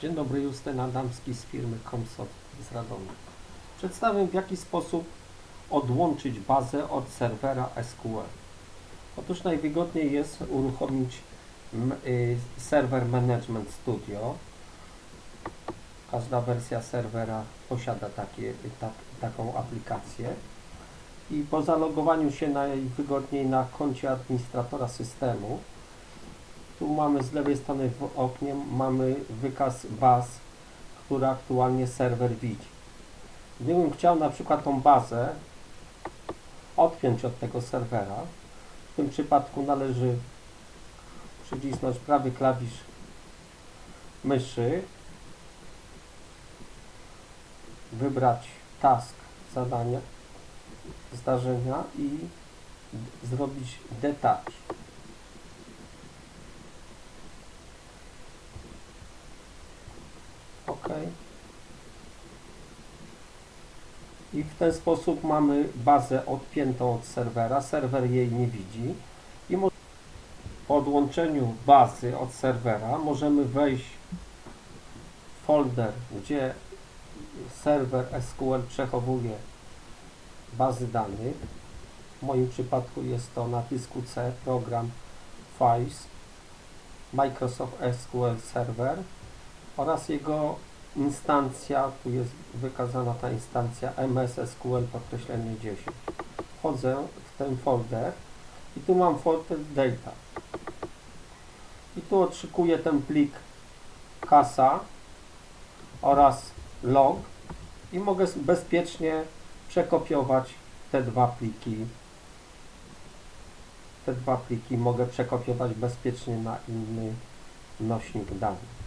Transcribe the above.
Dzień dobry, Justyn Adamski z firmy Comsot z Radomia. Przedstawię w jaki sposób odłączyć bazę od serwera SQL. Otóż najwygodniej jest uruchomić y, serwer Management Studio. Każda wersja serwera posiada takie, tak, taką aplikację. I po zalogowaniu się najwygodniej na koncie administratora systemu tu mamy z lewej strony w oknie mamy wykaz baz, które aktualnie serwer widzi. Gdybym chciał na przykład tą bazę odpiąć od tego serwera, w tym przypadku należy przycisnąć prawy klawisz myszy, wybrać task zadania, zdarzenia i zrobić detach. OK. I w ten sposób mamy bazę odpiętą od serwera. Serwer jej nie widzi. I po odłączeniu bazy od serwera możemy wejść w folder, gdzie serwer SQL przechowuje bazy danych. W moim przypadku jest to na dysku C program Files Microsoft SQL Server oraz jego instancja, tu jest wykazana ta instancja MS SQL podkreślenie 10. Wchodzę w ten folder i tu mam folder data. I tu otrzykuję ten plik kasa oraz log i mogę bezpiecznie przekopiować te dwa pliki. Te dwa pliki mogę przekopiować bezpiecznie na inny nośnik danych.